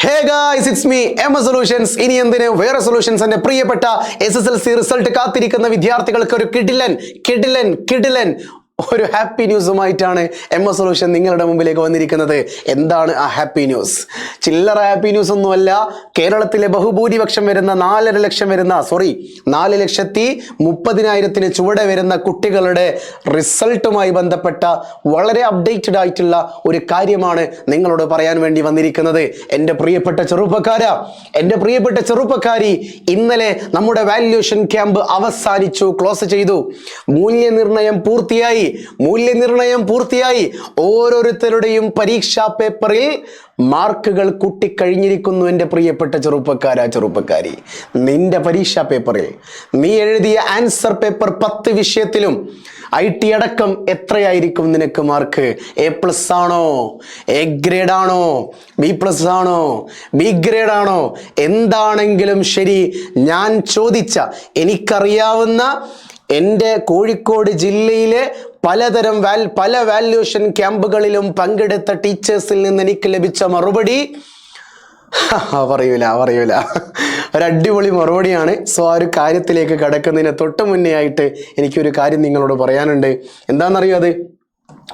Hey guys it's me M solutions ഇനി എന്തിന്? വേറെ സൊല്യൂഷൻസ് എന്റെ പ്രിയപ്പെട്ട S S L C result കാത്തിരിക്കുന്ന വിദ്യാർത്ഥികൾക്ക് ഒരു കിഡിലൻ കിഡിലൻ കിഡിലൻ ഒരു ഹാപ്പി ന്യൂസുമായിട്ടാണ് എം എസ് സൊല്യൂഷൻ നിങ്ങളുടെ മുമ്പിലേക്ക് വന്നിരിക്കുന്നത്. എന്താണ് ആ ഹാപ്പി ന്യൂസ് ചില്ലറ ഹാപ്പി ന്യൂസ് ഒന്നുമല്ല കേരളത്തിലെ ബഹുഭൂരിപക്ഷം വരുന്ന നാലര ലക്ഷം വരുന്ന സോറി നാല് ലക്ഷത്തി മുപ്പതിനായിരത്തിന് ചുവടെ വരുന്ന കുട്ടികളുടെ റിസൾട്ടുമായി ബന്ധപ്പെട്ട വളരെ അപ്ഡേറ്റഡ് ആയിട്ടുള്ള ഒരു കാര്യമാണ് നിങ്ങളോട് പറയാൻ വേണ്ടി വന്നിരിക്കുന്നത്. എന്റെ പ്രിയപ്പെട്ട ചെറുപ്പക്കാര എന്റെ പ്രിയപ്പെട്ട ചെറുപ്പക്കാരി ഇന്നലെ നമ്മുടെ വാല്യൂഷൻ ക്യാമ്പ് അവസാനിച്ചു ക്ലോസ് ചെയ്തു. മൂല്യനിർണയം പൂർത്തിയായി. മൂല്യനിർണയം പൂർത്തിയായി. ഓരോരുത്തരുടെയും പരീക്ഷാ പേപ്പറിൽ മാർക്കുകൾ കൂട്ടിക്കഴിഞ്ഞിരിക്കുന്നു എന്റെ പ്രിയപ്പെട്ട ചെറുപ്പക്കാരാ ചെറുപ്പക്കാരി. നിന്റെ പരീക്ഷാ പേപ്പറിൽ നീ എഴുതിയ ആൻസർ പേപ്പർ പത്ത് വിഷയത്തിലും ഐ ടി അടക്കം എത്രയായിരിക്കും നിനക്ക് മാർക്ക്? എ പ്ലസ് ആണോ? എ ഗ്രേഡ് ആണോ? ബി പ്ലസ് ആണോ? ബി ഗ്രേഡ് ആണോ? എന്താണെങ്കിലും ശരി ഞാൻ ചോദിച്ച എനിക്കറിയാവുന്ന എന്റെ കോഴിക്കോട് ജില്ലയിലെ പലതരം വാൽ പല വാല്യൂഷൻ ക്യാമ്പുകളിലും പങ്കെടുത്ത ടീച്ചേഴ്സിൽ നിന്ന് എനിക്ക് ലഭിച്ച മറുപടി. പറയൂല പറയൂല. ഒരു അടിപൊളി മറുപടിയാണ്. സോ ആ ഒരു കാര്യത്തിലേക്ക് കടക്കുന്നതിന് തൊട്ട് മുന്നേ ആയിട്ട് എനിക്കൊരു കാര്യം നിങ്ങളോട് പറയാനുണ്ട്. എന്താണെന്നറിയോ അത്?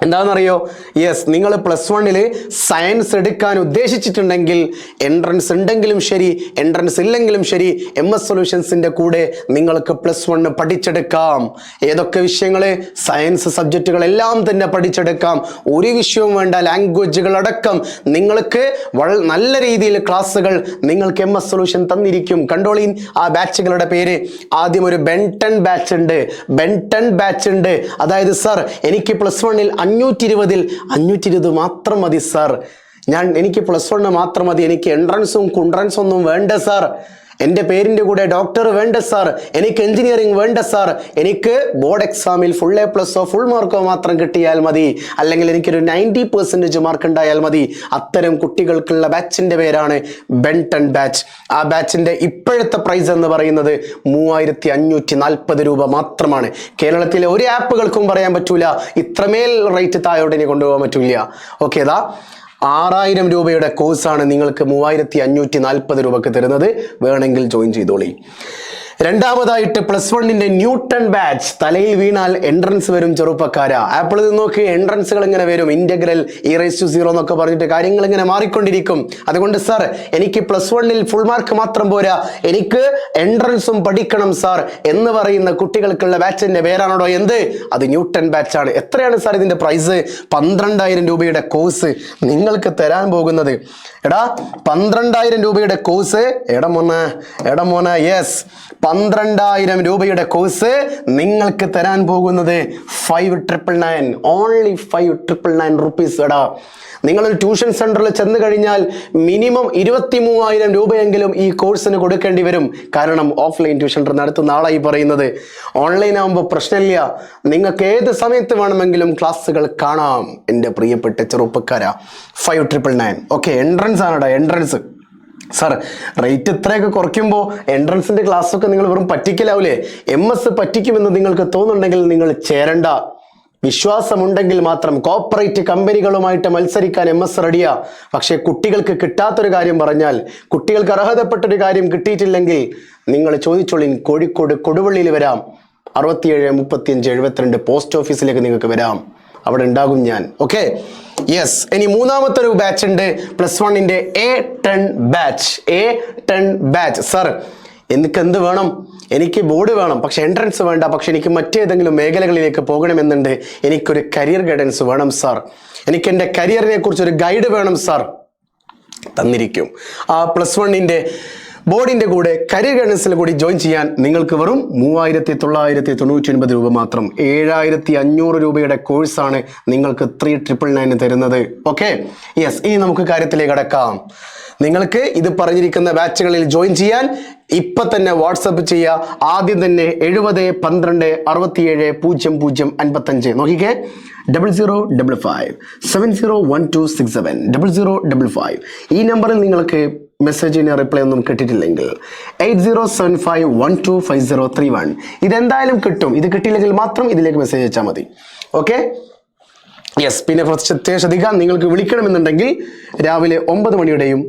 എന്താണെന്നറിയോ? യെസ് നിങ്ങൾ പ്ലസ് വണ്ണിൽ സയൻസ് എടുക്കാൻ ഉദ്ദേശിച്ചിട്ടുണ്ടെങ്കിൽ എൻട്രൻസ് ഉണ്ടെങ്കിലും ശരി എൻട്രൻസ് ഇല്ലെങ്കിലും ശരി എം എസ് സൊല്യൂഷൻസിന്റെ കൂടെ നിങ്ങൾക്ക് പ്ലസ് വണ്ണ് പഠിച്ചെടുക്കാം. ഏതൊക്കെ വിഷയങ്ങൾ? സയൻസ് സബ്ജക്റ്റുകളെല്ലാം തന്നെ പഠിച്ചെടുക്കാം. ഒരു വിഷയവും വേണ്ട ലാംഗ്വേജുകളടക്കം നിങ്ങൾക്ക് നല്ല രീതിയിൽ ക്ലാസ്സുകൾ നിങ്ങൾക്ക് എം എസ് സൊല്യൂഷൻ തന്നിരിക്കും. കണ്ടോളീൻ ആ ബാച്ചുകളുടെ പേര്. ആദ്യം ഒരു ബെൻടൺ ബാച്ച് ഉണ്ട്. ബെൻടൺ ബാച്ച് ഉണ്ട്. അതായത് സർ എനിക്ക് പ്ലസ് വണ്ണിൽ അഞ്ഞൂറ്റി ഇരുപതിൽ അഞ്ഞൂറ്റി ഇരുപത് മാത്രം മതി സാർ ഞാൻ എനിക്ക് പ്ലസ് വണ്ണ് മാത്രം മതി. എനിക്ക് എൻട്രൻസും കുണ്ട്രൻസും ഒന്നും വേണ്ട സാർ എന്റെ പേരിന്റെ കൂടെ ഡോക്ടർ വേണ്ട സാർ എനിക്ക് എഞ്ചിനീയറിംഗ് വേണ്ട സാർ എനിക്ക് ബോർഡ് എക്സാമിൽ ഫുൾ എ പ്ലസോ ഫുൾ മാർക്കോ മാത്രം കിട്ടിയാൽ മതി. അല്ലെങ്കിൽ എനിക്കൊരു നയന്റി പെർസെന്റേജ് മാർക്ക് ഉണ്ടായാൽ മതി. അത്തരം കുട്ടികൾക്കുള്ള ബാച്ചിന്റെ പേരാണ് ബെൻടൺ ബാച്ച് ആ ബാച്ചിന്റെ ഇപ്പോഴത്തെ പ്രൈസ് എന്ന് പറയുന്നത് മൂവായിരത്തി അഞ്ഞൂറ്റി നാൽപ്പത് രൂപ മാത്രമാണ്. കേരളത്തിലെ ഒരു ആപ്പുകൾക്കും പറയാൻ പറ്റൂല. ഇത്രമേൽ റേറ്റ് താഴോട്ട് ഇനി കൊണ്ടുപോകാൻ പറ്റൂല ഓക്കെ ഇതാ ആറായിരം രൂപയുടെ കോഴ്സാണ് നിങ്ങൾക്ക് മൂവായിരത്തി അഞ്ഞൂറ്റി നാൽപ്പത് രൂപക്ക് തരുന്നത്. വേണമെങ്കിൽ ജോയിൻ ചെയ്തോളി. രണ്ടാമതായിട്ട് പ്ലസ് വണ്ണിന്റെ ന്യൂട്ടൺ ബാച്ച് തലയിൽ വീണാൽ എൻട്രൻസ് വരും ചെറുപ്പക്കാര. ആപ്പിൾ നോക്കി എൻട്രൻസുകൾ ഇങ്ങനെ വരും. Integral e raise to zero എന്നൊക്കെ പറഞ്ഞിട്ട് കാര്യങ്ങൾ ഇങ്ങനെ മാറിക്കൊണ്ടിരിക്കും. അതുകൊണ്ട് സാർ എനിക്ക് പ്ലസ് വണ്ണിൽ ഫുൾ മാർക്ക് മാത്രം പോരാ. എനിക്ക് എൻട്രൻസും പഠിക്കണം സാർ എന്ന് പറയുന്ന കുട്ടികൾക്കുള്ള ബാച്ചിന്റെ പേരാണോ എന്ത്? അത് ന്യൂട്ടൺ ബാച്ച് ആണ്. എത്രയാണ് സാർ ഇതിന്റെ പ്രൈസ് പന്ത്രണ്ടായിരം രൂപയുടെ കോഴ്സ് നിങ്ങൾക്ക് തരാൻ പോകുന്നത്. എടാ പന്ത്രണ്ടായിരം രൂപയുടെ കോഴ്സ് എടാ എടമോന എടാ മോനെ യെസ് പന്ത്രണ്ടായിരം രൂപയുടെ കോഴ്സ് നിങ്ങൾക്ക് തരാൻ പോകുന്നത് five triple nine only five triple nine rupees എടാ. നിങ്ങളൊരു ട്യൂഷൻ സെന്ററിൽ ചെന്ന് കഴിഞ്ഞാൽ മിനിമം ഇരുപത്തി മൂവായിരം രൂപയെങ്കിലും ഈ കോഴ്സിന് കൊടുക്കേണ്ടി വരും. കാരണം ഓഫ്ലൈൻ ട്യൂഷൻ നടത്തുന്ന ആളായി പറയുന്നത്. ഓൺലൈൻ ആകുമ്പോൾ പ്രശ്നമില്ല. നിങ്ങൾക്ക് ഏത് സമയത്ത് വേണമെങ്കിലും ക്ലാസ്സുകൾ കാണാം. എന്റെ പ്രിയപ്പെട്ട ചെറുപ്പക്കാരാ. Five triple nine okay entrance ആണടാ entrance sir rate ഇത്രയൊക്കെ കുറയ്ക്കുമ്പോൾ എൻട്രൻസിന്റെ ക്ലാസ്സൊക്കെ നിങ്ങൾ വെറും പറ്റിക്കലാവില്ലേ എം എസ് പറ്റിക്കുമെന്ന് നിങ്ങൾക്ക് തോന്നുന്നുണ്ടെങ്കിൽ നിങ്ങൾ ചേരണ്ട. വിശ്വാസമുണ്ടെങ്കിൽ മാത്രം കോപ്പറേറ്റ് കമ്പനികളുമായിട്ട് മത്സരിക്കാൻ എം എസ് റെഡിയാ പക്ഷേ കുട്ടികൾക്ക് കിട്ടാത്തൊരു കാര്യം പറഞ്ഞാൽ കുട്ടികൾക്ക് അർഹതപ്പെട്ടൊരു കാര്യം കിട്ടിയിട്ടില്ലെങ്കിൽ നിങ്ങൾ ചോദിച്ചോളിൻ കോഴിക്കോട് കൊടുവള്ളിയിൽ വരാം. അറുപത്തിയേഴ് മുപ്പത്തിയഞ്ച് എഴുപത്തിരണ്ട് പോസ്റ്റ് ഓഫീസിലേക്ക് നിങ്ങൾക്ക് വരാം. അവിടെ ഉണ്ടാകും ഞാൻ. ഓക്കെ യെസ് ഇനി മൂന്നാമത്തെ ഒരു ബാച്ച് ഉണ്ട് പ്ലസ് വണ്ണിന്റെ A ten batch A ten batch sir എനിക്ക് എന്ത് വേണം? എനിക്ക് ബോർഡ് വേണം. പക്ഷെ എൻട്രൻസ് വേണ്ട. പക്ഷെ എനിക്ക് മറ്റേതെങ്കിലും മേഖലകളിലേക്ക് പോകണമെന്നുണ്ട്. എനിക്കൊരു കരിയർ ഗൈഡൻസ് വേണം സാർ എനിക്ക് എന്റെ കരിയറിനെ കുറിച്ച് ഒരു ഗൈഡ് വേണം സാർ തന്നിരിക്കും. ആ പ്ലസ് വണ്ണിന്റെ ബോർഡിന്റെ കൂടെ കരിയർ ഗൈഡൻസിൽ കൂടി ജോയിൻ ചെയ്യാൻ നിങ്ങൾക്ക് വെറും മൂവായിരത്തി തൊള്ളായിരത്തി തൊണ്ണൂറ്റി ഒൻപത് രൂപ മാത്രം ഏഴായിരത്തി അഞ്ഞൂറ് രൂപയുടെ കോഴ്സാണ് നിങ്ങൾക്ക് ത്രീ ട്രിപ്പിൾ നയൻ തരുന്നത്. ഓക്കെ യെസ് ഇനി നമുക്ക് കാര്യത്തിലേക്ക് കടക്കാം. നിങ്ങൾക്ക് ഇത് പറഞ്ഞിരിക്കുന്ന ബാച്ചുകളിൽ ജോയിൻ ചെയ്യാൻ ഇപ്പൊ തന്നെ വാട്സപ്പ് ചെയ്യുക. ആദ്യം തന്നെ എഴുപത് പന്ത്രണ്ട് അറുപത്തിയേഴ് പൂജ്യം പൂജ്യം അൻപത്തഞ്ച്. നോക്കിക്കേ. Double zero double five seven zero one two six seven double zero double five ഈ നമ്പറിൽ നിങ്ങൾക്ക് മെസ്സേജിന് റിപ്ലൈ ഒന്നും കിട്ടിയിട്ടില്ലെങ്കിൽ eight zero seven five one two five zero three one ഇതെന്തായാലും കിട്ടും. ഇത് കിട്ടിയില്ലെങ്കിൽ മാത്രം ഇതിലേക്ക് മെസ്സേജ് അയച്ചാൽ മതി. ഓക്കെ യെസ് പിന്നെ അധികം നിങ്ങൾക്ക് വിളിക്കണമെന്നുണ്ടെങ്കിൽ രാവിലെ ഒമ്പത് മണിയുടെയും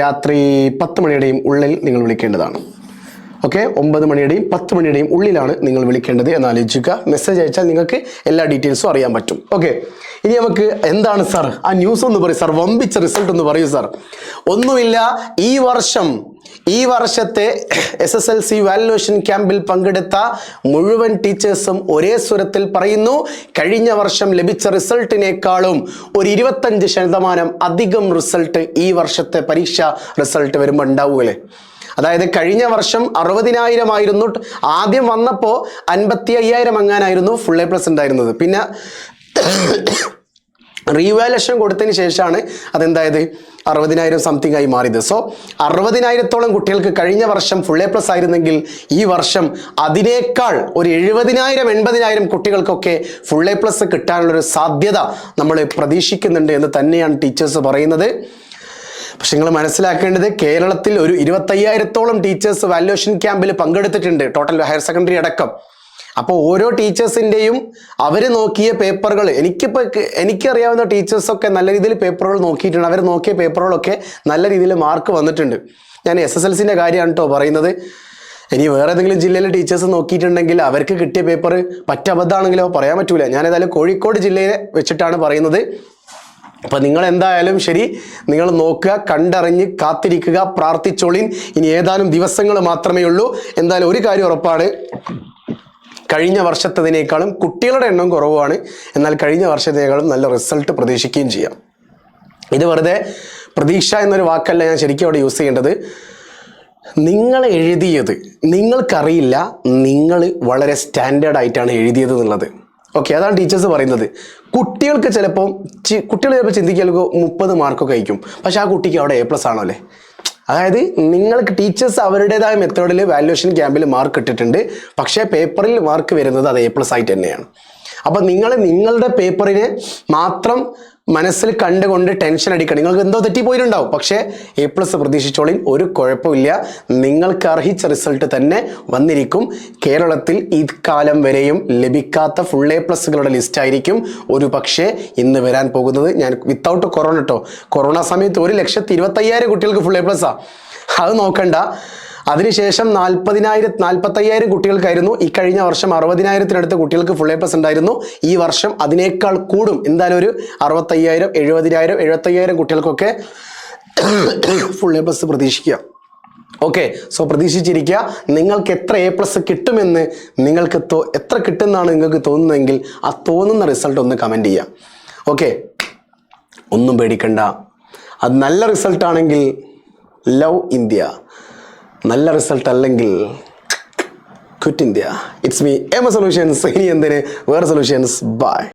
രാത്രി പത്ത് മണിയുടെയും ഉള്ളിൽ നിങ്ങൾ വിളിക്കേണ്ടതാണ്. ഓക്കെ ഒമ്പത് മണിയുടെയും പത്ത് മണിയുടെയും ഉള്ളിലാണ് നിങ്ങൾ വിളിക്കേണ്ടത് എന്ന് ആലോചിക്കുക. മെസ്സേജ് അയച്ചാൽ നിങ്ങൾക്ക് എല്ലാ ഡീറ്റെയിൽസും അറിയാൻ പറ്റും. ഓക്കെ ഇനി നമുക്ക് എന്താണ് സാർ ആ ന്യൂസ് ഒന്ന് പറയും സാർ വമ്പിച്ച റിസൾട്ട് ഒന്ന് പറയൂ സാർ ഒന്നുമില്ല ഈ വർഷം ഈ വർഷത്തെ S S L C valuation ക്യാമ്പിൽ പങ്കെടുത്ത മുഴുവൻ ടീച്ചേഴ്സും ഒരേ സ്വരത്തിൽ പറയുന്നു കഴിഞ്ഞ വർഷം ലഭിച്ച റിസൾട്ടിനേക്കാളും ഒരു ഇരുപത്തഞ്ച് ശതമാനം അധികം റിസൾട്ട് ഈ വർഷത്തെ പരീക്ഷ റിസൾട്ട് വരുമ്പോൾ ഉണ്ടാവുകയല്ലേ? അതായത് കഴിഞ്ഞ വർഷം അറുപതിനായിരം ആയിരുന്നു ആദ്യം വന്നപ്പോൾ അൻപത്തി അയ്യായിരം അങ്ങാനായിരുന്നു ഫുൾ എ പ്ലസ് ഉണ്ടായിരുന്നത്. പിന്നെ റീവാലുവേഷൻ കൊടുത്തതിന് ശേഷമാണ് അതെന്തായത്? അറുപതിനായിരം സംതിങ് ആയി മാറിയത്. സോ അറുപതിനായിരത്തോളം കുട്ടികൾക്ക് കഴിഞ്ഞ വർഷം ഫുൾ എ പ്ലസ് ആയിരുന്നെങ്കിൽ ഈ വർഷം അതിനേക്കാൾ ഒരു എഴുപതിനായിരം എൺപതിനായിരം കുട്ടികൾക്കൊക്കെ ഫുൾ എ പ്ലസ് കിട്ടാനുള്ളൊരു സാധ്യത നമ്മൾ പ്രതീക്ഷിക്കുന്നുണ്ട് എന്ന് തന്നെയാണ് ടീച്ചേഴ്സ് പറയുന്നത്. പക്ഷെ നിങ്ങൾ മനസ്സിലാക്കേണ്ടത് കേരളത്തിൽ ഒരു ഇരുപത്തയ്യായിരത്തോളം ടീച്ചേഴ്സ് വാല്യുവേഷൻ ക്യാമ്പിൽ പങ്കെടുത്തിട്ടുണ്ട് ടോട്ടൽ ഹയർ സെക്കൻഡറി അടക്കം. അപ്പോൾ ഓരോ ടീച്ചേഴ്സിന്റെയും അവർ നോക്കിയ പേപ്പറുകൾ എനിക്കിപ്പോൾ എനിക്കറിയാവുന്ന ടീച്ചേഴ്സൊക്കെ നല്ല രീതിയിൽ പേപ്പറുകൾ നോക്കിയിട്ടുണ്ട്. അവർ നോക്കിയ പേപ്പറുകളൊക്കെ നല്ല രീതിയിൽ മാർക്ക് വന്നിട്ടുണ്ട്. ഞാൻ എസ് എസ് എൽ സിന്റെ കാര്യമാണ് കേട്ടോ പറയുന്നത്. ഇനി വേറെ ഏതെങ്കിലും ജില്ലയിലെ ടീച്ചേഴ്സ് നോക്കിയിട്ടുണ്ടെങ്കിൽ അവർക്ക് കിട്ടിയ പേപ്പർ പറ്റബദ്ധാണെങ്കിലോ പറയാൻ പറ്റൂല. ഞാൻ ഏതായാലും കോഴിക്കോട് ജില്ലയെ വെച്ചിട്ടാണ് പറയുന്നത്. അപ്പം നിങ്ങൾ എന്തായാലും ശരി നിങ്ങൾ നോക്കുക കണ്ടറിഞ്ഞ് കാത്തിരിക്കുക പ്രാർത്ഥിച്ചോളിൻ. ഇനി ഏതാനും ദിവസങ്ങൾ മാത്രമേ ഉള്ളൂ. എന്തായാലും ഒരു കാര്യം ഉറപ്പാണ്. കഴിഞ്ഞ വർഷത്തതിനേക്കാളും കുട്ടികളുടെ എണ്ണം കുറവാണ് എന്നാൽ കഴിഞ്ഞ വർഷത്തേക്കാളും നല്ല റിസൾട്ട് പ്രതീക്ഷിക്കുകയും ചെയ്യാം. ഇത് വെറുതെ പ്രതീക്ഷ എന്നൊരു വാക്കല്ല ഞാൻ ശരിക്കും അവിടെ യൂസ് ചെയ്യേണ്ടത്. നിങ്ങൾ എഴുതിയത് നിങ്ങൾക്കറിയില്ല നിങ്ങൾ വളരെ സ്റ്റാൻഡേർഡ് ആയിട്ടാണ് എഴുതിയത് എന്നുള്ളത്. ഓക്കെ അതാണ് ടീച്ചേഴ്സ് പറയുന്നത്. കുട്ടികൾക്ക് ചിലപ്പോൾ കുട്ടികൾ ചിലപ്പോൾ ചിന്തിക്കാൻ മുപ്പത് മാർക്കൊക്കെ അയക്കും പക്ഷെ ആ കുട്ടിക്ക് അവിടെ എ പ്ലസ് ആണോ അല്ലേ അതായത് നിങ്ങൾക്ക് ടീച്ചേഴ്സ് അവരുടേതായ മെത്തേഡിൽ വാല്യുവേഷൻ ക്യാമ്പിൽ മാർക്ക് ഇട്ടിട്ടുണ്ട്. പക്ഷേ പേപ്പറിൽ മാർക്ക് വരുന്നത് അത് എ പ്ലസ് ആയിട്ട് തന്നെയാണ്. അപ്പം നിങ്ങൾ നിങ്ങളുടെ പേപ്പറിനെ മാത്രം മനസ്സിൽ കണ്ടുകൊണ്ട് ടെൻഷൻ അടിക്കണം നിങ്ങൾക്ക് എന്തോ തെറ്റിപ്പോയിട്ടുണ്ടാവും പക്ഷേ എ പ്ലസ് പ്രതീക്ഷിച്ചോളിൻ ഒരു കുഴപ്പമില്ല. നിങ്ങൾക്ക് അർഹിച്ച റിസൾട്ട് തന്നെ വന്നിരിക്കും. കേരളത്തിൽ ഇക്കാലം വരെയും ലഭിക്കാത്ത ഫുൾ എ പ്ലസുകളുടെ ലിസ്റ്റ് ആയിരിക്കും. ഒരു പക്ഷേ ഇന്ന് വരാൻ പോകുന്നത് ഞാൻ വിത്തൗട്ട് കൊറോണ കേട്ടോ കൊറോണ സമയത്ത് ഒരു ലക്ഷത്തി ഇരുപത്തയ്യായിരം കുട്ടികൾക്ക് ഫുൾ എ പ്ലസ്സാണ് അത് നോക്കണ്ട. അതിനുശേഷം നാൽപ്പതിനായിരം നാൽപ്പത്തയ്യായിരം കുട്ടികൾക്കായിരുന്നു ഈ കഴിഞ്ഞ വർഷം അറുപതിനായിരത്തിനടുത്ത് കുട്ടികൾക്ക് ഫുൾ എ പ്ലസ് ഉണ്ടായിരുന്നു. ഈ വർഷം അതിനേക്കാൾ കൂടും എന്തായാലും ഒരു അറുപത്തയ്യായിരം എഴുപതിനായിരം എഴുപത്തയ്യായിരം കുട്ടികൾക്കൊക്കെ ഫുൾ എ പ്ലസ് പ്രതീക്ഷിക്കുക. ഓക്കെ സോ പ്രതീക്ഷിച്ചിരിക്കുക. നിങ്ങൾക്ക് എത്ര എ പ്ലസ് കിട്ടുമെന്ന് നിങ്ങൾക്ക് തോ എത്ര കിട്ടുമെന്നാണ് നിങ്ങൾക്ക് തോന്നുന്നതെങ്കിൽ ആ തോന്നുന്ന റിസൾട്ട് ഒന്ന് കമന്റ് ചെയ്യാം ഓക്കെ ഒന്നും പേടിക്കണ്ട. അത് നല്ല റിസൾട്ടാണെങ്കിൽ ലവ് ഇന്ത്യ. നല്ല റിസൾട്ട് അല്ലെങ്കിൽ quit India. It's me M solutions ഇനി എന്തിന്? വേറെ സൊല്യൂഷൻസ് ബൈ